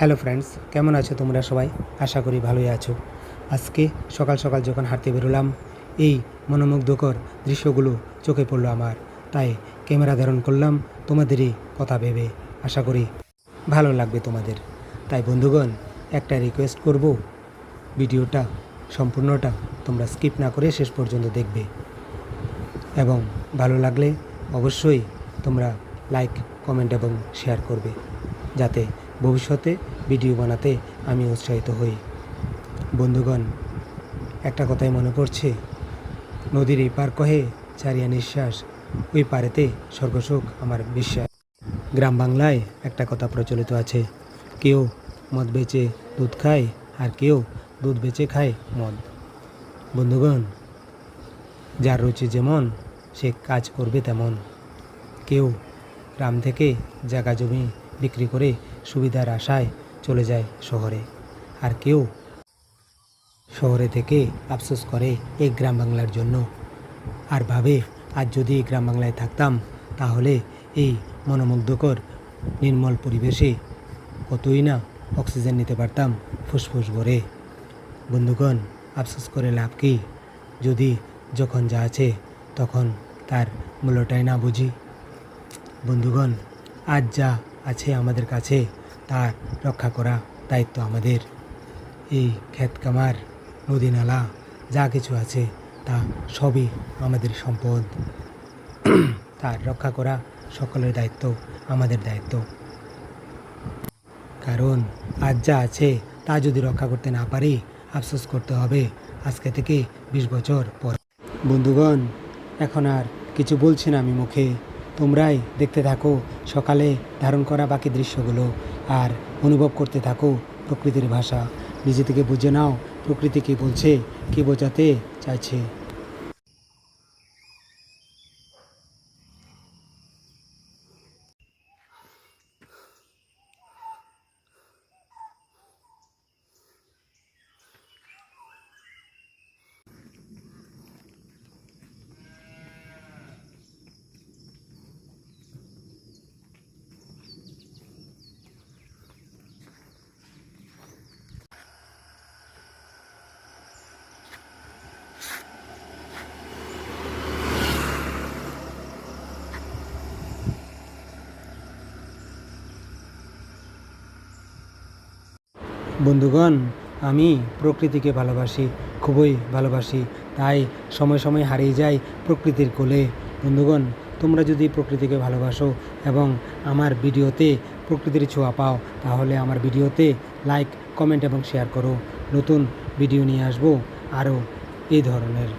Hello friends, কেমন আছো তোমরা সবাই? আশা করি ভালোই আছো। আজকে সকাল সকাল যখন হাঁটতে বেরোলাম, এই মনোমুগ্ধকর দৃশ্যগুলো চোখে পড়ল আমার। তাই ক্যামেরা ধারণ করলাম তোমাদেরই কথা ভেবে। আশা করি ভালো লাগবে তোমাদের। তাই বন্ধুগণ, একটা রিকোয়েস্ট করব। ভিডিওটা, সম্পূর্ণটা তোমরা স্কিপ না করে শেষ পর্যন্ত দেখবে। এবং ভালো লাগলে অবশ্যই তোমরা লাইক কমেন্ট এবং শেয়ার করবে। যাতে ভবিষ্যতে ভিডিও বানাতে আমি উৎসাহিত হই। বন্ধুগণ, একটা কথাই মনে পড়ছে। নদীর এই পার কহে চারিয়া নিঃশ্বাস, ওই পারেতে স্বর্গসুখ আমার বিশ্বাস। গ্রাম বাংলায় একটা কথা প্রচলিত আছে, কেউ মদ বেচে দুধ খায় আর কেউ দুধ বেচে খায় মদ। বন্ধুগণ, যার রুচি যেমন, সে কাজ করবে তেমন। কেউ গ্রাম থেকে জায়গা জমি বিক্রি করে সুবিধার আশায় চলে যায় শহরে। আর কেউ শহরে থেকে আফসোস করে এই গ্রাম বাংলার জন্য। আর ভাবে, আজ যদি গ্রাম বাংলায় থাকতাম, তাহলে এই মনোমুগ্ধকর, নির্মল পরিবেশে কতই না অক্সিজেন নিতে পারতাম ফুসফুস ভরে। বন্ধুগণ, আফসোস করে লাভ কি? যদি যখন যা আছে, তখন তার মূল্যটাই না বুঝি। বন্ধুগণ, আজ যা আছে আমাদের কাছে তার রক্ষা করা দায়িত্ব আমাদের। এই ক্ষেত কামার নদী নালা যা কিছু আছে, তা সবই আমাদের সম্পদ। তার রক্ষা করা সকলের দায়িত্ব, আমাদের দায়িত্ব। কারণ আজ যা আছে, তা যদি রক্ষা করতে না পারি, আফসোস করতে হবে আজকে থেকে বিশ বছর পর। বন্ধুগণ, এখন আর কিছু বলছি না আমি মুখে। তোমরাই দেখতে থাকো সকালে ধারণ করা বাকি দৃশ্যগুলো। আর অনুভব করতে থাকো প্রকৃতির ভাষা। নিজে থেকে বুঝে নাও প্রকৃতি কী বলছে, কী বোঝাতে চাইছে। বন্ধুগণ, আমি প্রকৃতিকে ভালোবাসি, খুবই ভালোবাসি, তাই সময় সময় হারিয়ে যাই প্রকৃতির কোলে। বন্ধুগণ, তোমরা যদি প্রকৃতিকে ভালোবাসো এবং আমার ভিডিওতে প্রকৃতির ছোঁয়া পাও, তাহলে আমার ভিডিওতে লাইক, কমেন্ট এবং শেয়ার করো। নতুন ভিডিও নিয়ে আসব আরও এই ধরনের।